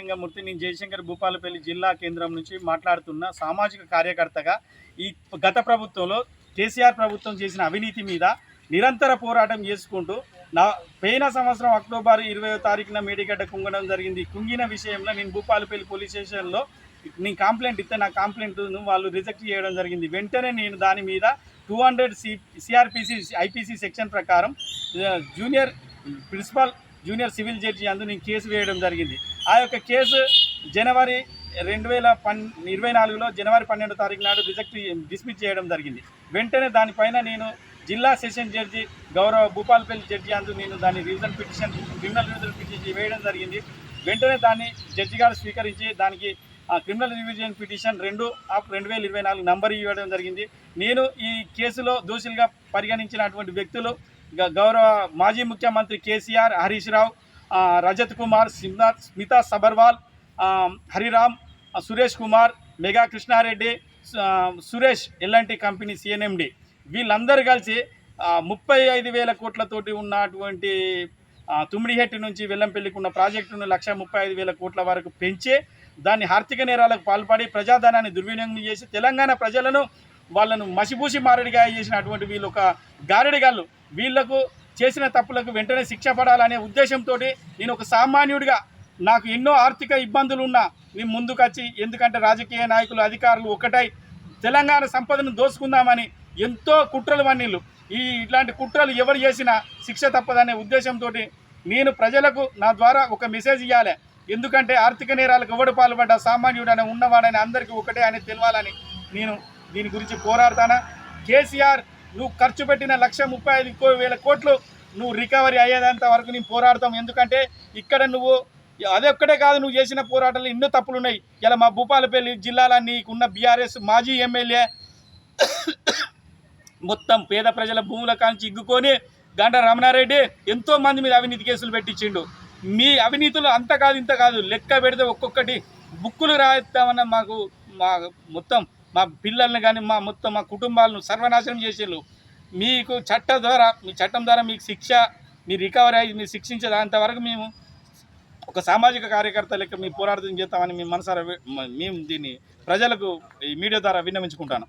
లింగమూర్తి నేను జయశంకర్ భూపాలపల్లి జిల్లా కేంద్రం నుంచి మాట్లాడుతున్న సామాజిక కార్యకర్తగా ఈ గత ప్రభుత్వంలో కేసీఆర్ ప్రభుత్వం చేసిన అవినీతి మీద నిరంతర పోరాటం చేసుకుంటూ నా పోయిన సంవత్సరం అక్టోబర్ ఇరవై తారీఖున మేడిగడ్డ కుంగడం జరిగింది. కుంగిన విషయంలో నేను భూపాలపల్లి పోలీస్ స్టేషన్లో నేను కంప్లైంట్ ఇస్తే నా కంప్లైంట్ను వాళ్ళు రిజెక్ట్ చేయడం జరిగింది. వెంటనే నేను దాని మీద two hundred C CrPC IPC section ప్రకారం junior principal junior civil judge అందు నేను కేసు వేయడం జరిగింది. ఆ యొక్క కేసు జనవరి రెండు వేల పన్ ఇరవై నాలుగులో జనవరి పన్నెండు తారీఖు నాడు రిజెక్ట్ డిస్మిస్ చేయడం జరిగింది. వెంటనే దానిపైన నేను జిల్లా సెషన్ జడ్జి గౌరవ భూపాల్పల్లి జడ్జి అందు నేను దాన్ని revision petition criminal revision petition వేయడం జరిగింది. వెంటనే దాన్ని జడ్జి గారు స్వీకరించి దానికి క్రిమినల్ రివిజన్ పిటిషన్ రెండు ఆఫ్ రెండు వేల ఇరవై నాలుగు నంబర్ ఇవ్వడం జరిగింది. నేను ఈ కేసులో దోషులుగా పరిగణించినటువంటి వ్యక్తులు గ- గౌరవ మాజీ ముఖ్యమంత్రి KCR Harish Rao Rajat Kumar Smita Smita Sabharwal Hariram Suresh Kumar Megha Krishna Reddy Suresh LNT company CNMD. వీళ్ళందరూ కలిసి ముప్పై ఐదు వేల కోట్లతోటి ఉన్నటువంటి తుమ్మిడిహెట్టి నుంచి వెల్లంపల్లికి ఉన్న ప్రాజెక్టును లక్ష ముప్పై ఐదు వేల కోట్ల వరకు పెంచి దాన్ని ఆర్థిక నేరాలకు పాల్పడి ప్రజాధనాన్ని దుర్వినియోగం చేసి తెలంగాణ ప్రజలను వాళ్ళను మసిపూసి మారడిగా చేసినటువంటి వీళ్ళు ఒక గారడిగాళ్ళు. వీళ్ళకు చేసిన తప్పులకు వెంటనే శిక్ష పడాలనే ఉద్దేశంతో నేను ఒక సామాన్యుడిగా నాకు ఎన్నో ఆర్థిక ఇబ్బందులు ఉన్నా నేను ముందుకొచ్చి ఎందుకంటే రాజకీయ నాయకులు అధికారులు ఒకటై తెలంగాణ సంపదను దోసుకుందామని ఎంతో కుట్రలు వన్నీళ్ళు. ఈ ఇట్లాంటి కుట్రలు ఎవరు చేసినా శిక్ష తప్పదనే ఉద్దేశంతో నేను ప్రజలకు నా ద్వారా ఒక మెసేజ్ ఇవ్వాలి ఎందుకంటే ఆర్థిక నేరాలకు ఎవడు పాల్పడ్డా సామాన్యుడని ఉన్నవాడని అందరికీ ఒకటే అని తెలవాలని నేను దీని గురించి పోరాడతానా? కేసీఆర్ నువ్వు ఖర్చు పెట్టిన లక్ష ముప్పై ఐదు వేల కోట్లు నువ్వు రికవరీ అయ్యేంత వరకు నేను పోరాడతాం. ఎందుకంటే ఇక్కడ నువ్వు అది ఒక్కటే కాదు నువ్వు చేసిన పోరాటాలు ఎన్నో తప్పులు ఉన్నాయి. ఇలా మా భూపాలపల్లి జిల్లాలో నీకున్న బీఆర్ఎస్ మాజీ ఎమ్మెల్యే మొత్తం పేద ప్రజల భూముల కాంచి ఇగ్గుకొని గంట రమణారెడ్డి ఎంతో మంది మీద అవినీతి కేసులు పెట్టించిండు. మీ అవినీతులు అంత కాదు ఇంత కాదు. లెక్క పెడితే ఒక్కొక్కటి బుక్కులు రాయిస్తామన్న మాకు మా మొత్తం మా పిల్లల్ని కానీ మా మొత్తం మా కుటుంబాలను సర్వనాశనం చేసేళ్ళు మీకు చట్టం ద్వారా మీ చట్టం ద్వారా మీకు శిక్ష మీ రికవరీ అయ్యి మీరు శిక్షించే దాంతవరకు మేము ఒక సామాజిక కార్యకర్త లెక్క మీ పోరాటం చేస్తామని మేము మనసారా మేము దీన్ని ప్రజలకు ఈ మీడియా ద్వారా విన్నవించుకుంటాను.